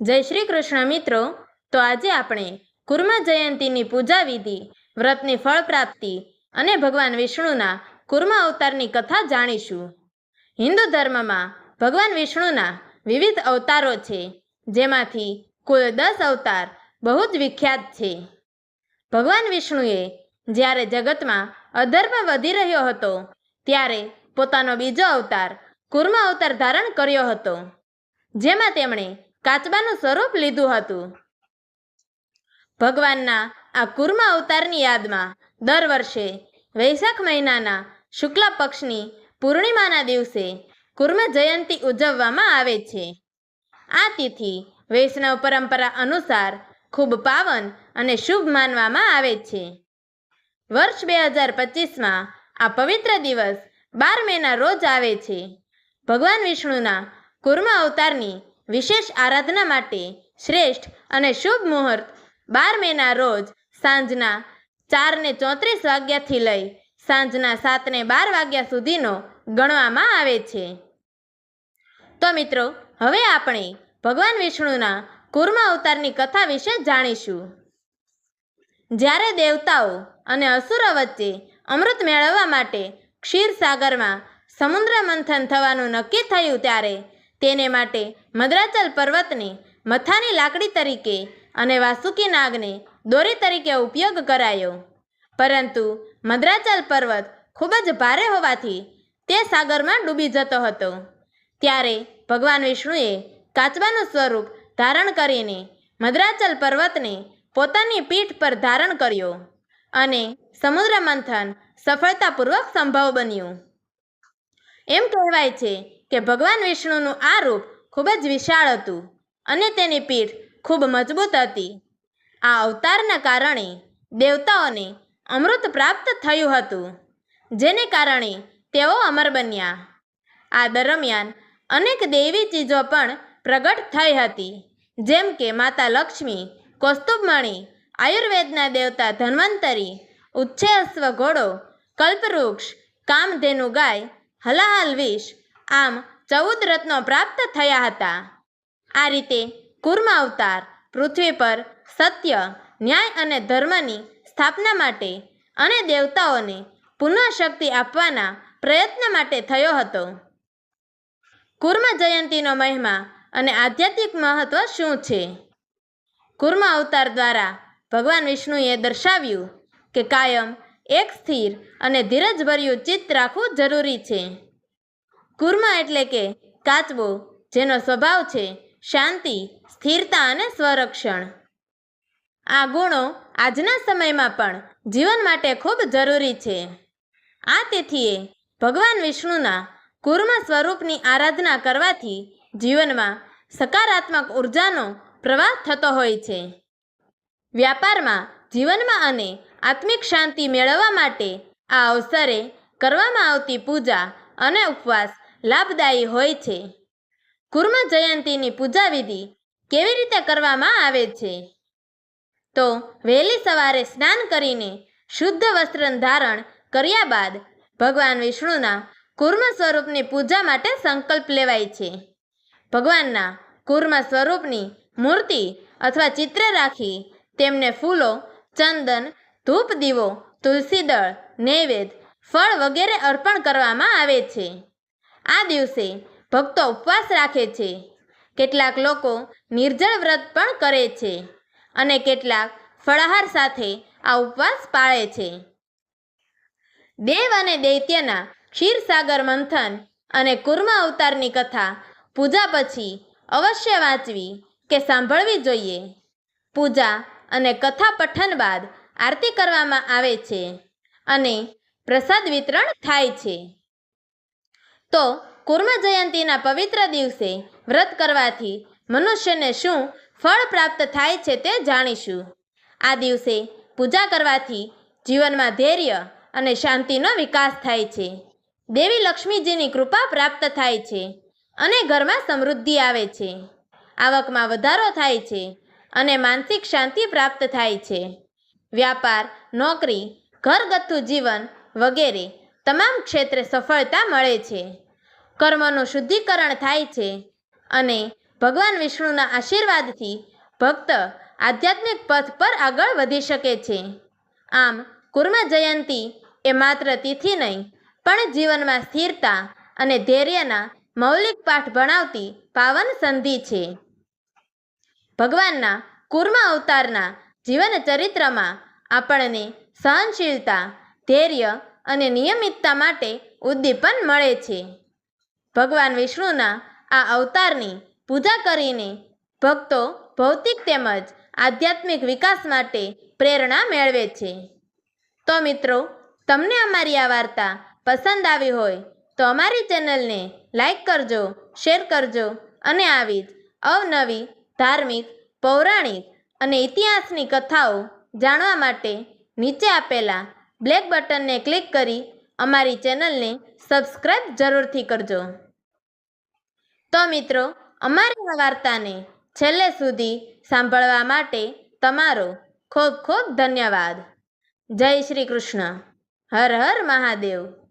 જય શ્રી કૃષ્ણ મિત્રો. તો આજે આપણે કુર્મા જયંતીની પૂજા વિધિ, વ્રતની ફળ પ્રાપ્તિ અને ભગવાન વિષ્ણુના કુર્મા અવતારની કથા જાણીશું. હિન્દુ ધર્મમાં ભગવાન વિષ્ણુના વિવિધ અવતારો છે, જેમાંથી કુલ દસ અવતાર બહુ જ વિખ્યાત છે. ભગવાન વિષ્ણુએ જ્યારે જગતમાં અધર્મ વધી રહ્યો હતો, ત્યારે પોતાનો બીજો અવતાર કુર્મા અવતાર ધારણ કર્યો હતો. જેમાં તેમણે કાચબાનું સ્વરૂપ લીધું હતું. ભગવાનના આ કુર્મા અવતારની યાદમાં દર વર્ષે વૈશાખ મહિનાના શુક્લ પક્ષની પૂર્ણિમાના દિવસે કુર્મ જયંતી ઉજવવામાં આવે છે. આ તિથિ વૈષ્ણવ પરંપરા અનુસાર ખૂબ પાવન અને શુભ માનવામાં આવે છે. વર્ષ બે હજાર પચીસમાં આ પવિત્ર દિવસ બાર મેના રોજ આવે છે. ભગવાન વિષ્ણુના કુર્મ અવતારની વિશેષ આરાધના માટે શ્રેષ્ઠ અને શુભ મુહૂર્ત બાર મેના રોજ સાંજના ચારને ચોત્રીસ વાગ્યાથી લઈ સાંજના સાતને બાર વાગ્યા સુધીનો ગણવામાં આવે છે. તો મિત્રો, હવે આપણે ભગવાન વિષ્ણુના કુર્મ અવતારની કથા વિશે જાણીશું. જ્યારે દેવતાઓ અને અસુરો વચ્ચે અમૃત મેળવવા માટે ક્ષીરસાગરમાં સમુદ્ર મંથન થવાનું નક્કી થયું ત્યારે તેને માટે મદ્રાચલ પર્વતને મથાની લાકડી તરીકે અને વાસુકી નાગને દોરી તરીકે ઉપયોગ કરાયો. પરંતુ મદ્રાચલ પર્વત ખૂબ જ ભારે હોવાથી તે સાગરમાં ડૂબી જતો હતો. ત્યારે ભગવાન વિષ્ણુએ કાચબાનું સ્વરૂપ ધારણ કરીને મદ્રાચલ પર્વતને પોતાની પીઠ પર ધારણ કર્યો અને સમુદ્ર મંથન સફળતાપૂર્વક સંભવ બન્યું. એમ કહેવાય છે કે ભગવાન વિષ્ણુનું આ રૂપ ખૂબ જ વિશાળ હતું અને તેની પીઠ ખૂબ મજબૂત હતી. આ અવતારના કારણે દેવતાઓને અમૃત પ્રાપ્ત થયું હતું, જેને કારણે તેઓ અમર બન્યા. આ દરમિયાન અનેક દૈવી ચીજો પણ પ્રગટ થઈ હતી, જેમ કે માતા લક્ષ્મી, કૌસ્તુભમણી, આયુર્વેદના દેવતા ધન્વંતરી ઉચ્છેશ્વ ઘોડો, કલ્પવૃક્ષ, કામધેનુ ગાય, હલાહલ વિષ આમ ચૌદ રત્નો પ્રાપ્ત થયા હતા. આ રીતે કુર્મ અવતાર, પૃથ્વી પર સત્ય, ન્યાય અને ધર્મની સ્થાપના માટે અને દેવતાઓને પુનઃ શક્તિ આપવાના પ્રયત્ન માટે થયો હતો. કુર્મ જયંતીનો મહિમા અને આધ્યાત્મિક મહત્વ શું છે? કુર્મ અવતાર દ્વારા ભગવાન વિષ્ણુએ દર્શાવ્યું કે કાયમ એક સ્થિર અને ધીરજભર્યું ચિત્ત રાખવું જરૂરી છે. કુર્મ એટલે કે કાચબો, જેનો સ્વભાવ છે શાંતિ, સ્થિરતા અને સ્વરક્ષણ. આ ગુણો આજના સમયમાં પણ જીવન માટે ખૂબ જરૂરી છે. આ તિથિએ ભગવાન વિષ્ણુના કુર્મ સ્વરૂપની આરાધના કરવાથી જીવનમાં સકારાત્મક ઉર્જાનો પ્રવાહ થતો હોય છે. વ્યાપારમાં જીવનમાં અને આત્મિક શાંતિ મેળવવા માટે આ અવસરે કરવામાં આવતી પૂજા અને ઉપવાસ લાભદાયી હોય છે. કુર્મ જયંતીની પૂજા વિધિ કેવી રીતે કરવામાં આવે છે? તો વહેલી સવારે સ્નાન કરીને શુદ્ધ વસ્ત્ર ધારણ કર્યા બાદ ભગવાન વિષ્ણુના કુર્મ સ્વરૂપની પૂજા માટે સંકલ્પ લેવાય છે. ભગવાનના કુર્મ સ્વરૂપની મૂર્તિ અથવા ચિત્ર રાખી તેમને ફૂલો, ચંદન, ધૂપ દીવો, તુલસી દળ ફળ વગેરે અર્પણ કરવામાં આવે છે. આ દિવસે ભક્તો ઉપવાસ રાખે છે. કેટલાક લોકો નિર્જળ વ્રત પણ કરે છે અને કેટલાક ફળાહાર સાથે આ ઉપવાસ પાળે છે. દેવ અને દૈત્યના ક્ષીરસાગર મંથન અને કુર્મ અવતારની કથા પૂજા પછી અવશ્ય વાંચવી કે સાંભળવી જોઈએ. પૂજા અને કથા પઠન બાદ આરતી કરવામાં આવે છે અને પ્રસાદ વિતરણ થાય છે. તો કુર્મ જયંતીના પવિત્ર દિવસે વ્રત કરવાથી મનુષ્યને શું ફળ પ્રાપ્ત થાય છે તે જાણીશું. આ દિવસે પૂજા કરવાથી જીવનમાં ધૈર્ય અને શાંતિનો વિકાસ થાય છે. દેવી લક્ષ્મીજીની કૃપા પ્રાપ્ત થાય છે અને ઘરમાં સમૃદ્ધિ આવે છે. આવકમાં વધારો થાય છે અને માનસિક શાંતિ પ્રાપ્ત થાય છે. વ્યાપાર, નોકરી, ઘરગથ્થુ જીવન વગેરે તમામ ક્ષેત્રે સફળતા મળે છે. કર્મનું શુદ્ધિકરણ થાય છે અને ભગવાન વિષ્ણુના આશીર્વાદથી ભક્ત આધ્યાત્મિક પથ પર આગળ વધી શકે છે. આમ, કુર્મ જયંતી એ માત્ર તિથિ નહીં, પણ જીવનમાં સ્થિરતા અને ધૈર્યના મૌલિક પાઠ ભણાવતી પાવન સંધિ છે. ભગવાનના કુર્મ અવતારના જીવન ચરિત્રમાં આપણને સહનશીલતા, ધૈર્ય અને નિયમિતતા માટે ઉદ્દીપન મળે છે. ભગવાન વિષ્ણુના આ અવતારની પૂજા કરીને ભક્તો ભૌતિક તેમજ આધ્યાત્મિક વિકાસ માટે પ્રેરણા મેળવે છે. તો મિત્રો, તમને અમારી આ વાર્તા પસંદ આવી હોય તો અમારી ચેનલને લાઈક કરજો, શેર કરજો અને આવી જ અવનવી ધાર્મિક, પૌરાણિક અને ઇતિહાસની કથાઓ જાણવા માટે નીચે આપેલા બ્લેક બટનને ક્લિક કરી અમારી ચેનલને સબસ્ક્રાઈબ જરૂરથી કરજો. તો મિત્રો, અમારી વાર્તાને છેલ્લે સુધી સાંભળવા માટે તમારો ખૂબ ખૂબ ધન્યવાદ. જય શ્રી કૃષ્ણ. હર હર મહાદેવ.